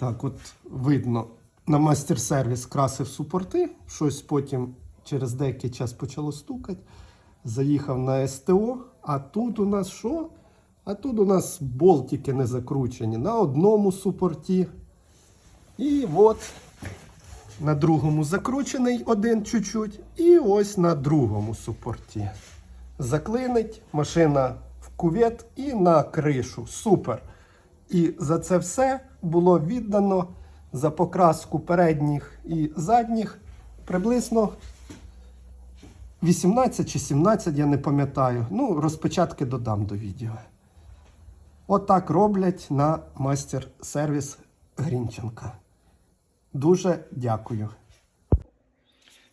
Так, от видно, на мастер-сервіс красив супорти, щось потім через деякий час почало стукати. Заїхав на СТО, а тут у нас що? А тут у нас болтики не закручені на одному супорті. І от на другому закручений один чуть-чуть, і ось на другому супорті. Заклинить машина в кувет і на кришу. Супер. І за це все було віддано за покраску передніх і задніх приблизно 18 чи 17, я не пам'ятаю. Ну, розпечатки додам до відео. Отак роблять на мастер-сервіс Грінченка. Дуже дякую.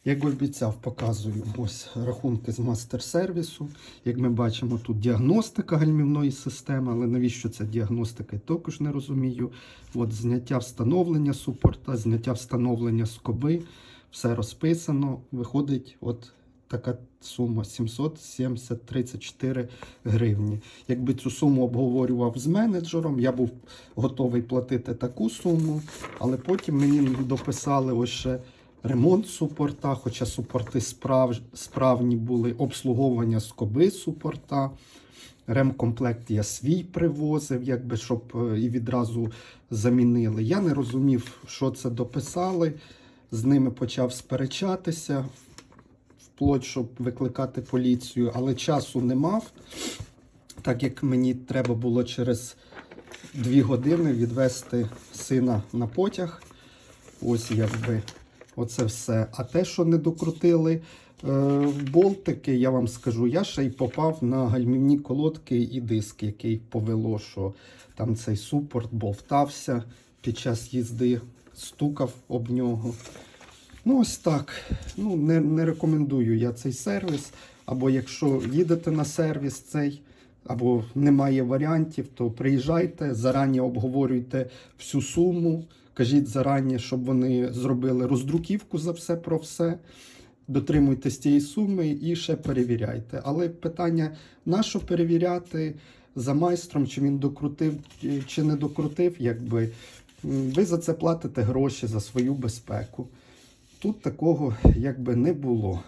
Як обіцяв, показую ось рахунки з мастер-сервісу. Як ми бачимо, тут діагностика гальмівної системи, але навіщо ця діагностика, я також не розумію. От зняття встановлення супорта, зняття встановлення скоби, все розписано. Виходить, от така сума 770-34 гривні. Якби цю суму обговорював з менеджером, я був готовий платити таку суму, але потім мені дописали ось ще ремонт супорта, хоча супорти справ... справні були, обслуговування скоби супорта. Ремкомплект я свій привозив, якби щоб е, і відразу замінили. Я не розумів, що це дописали. З ними почав сперечатися, вплоть, щоб викликати поліцію, але часу не мав, так як мені треба було через дві години відвести сина на потяг. Ось якби оце все. А те, що не докрутили е, болтики, я вам скажу, я ще й попав на гальмівні колодки і диск, який повело, що там цей супорт бовтався під час їзди, стукав об нього. Ну, ось так. Ну, не, не рекомендую я цей сервіс. Або якщо їдете на сервіс цей, або немає варіантів, то приїжджайте, зарані обговорюйте всю суму. Кажіть зарані, щоб вони зробили роздруківку за все про все. Дотримуйтесь цієї суми і ще перевіряйте. Але питання, на що перевіряти за майстром, чи він докрутив, чи не докрутив, якби ви за це платите гроші за свою безпеку. Тут такого якби не було.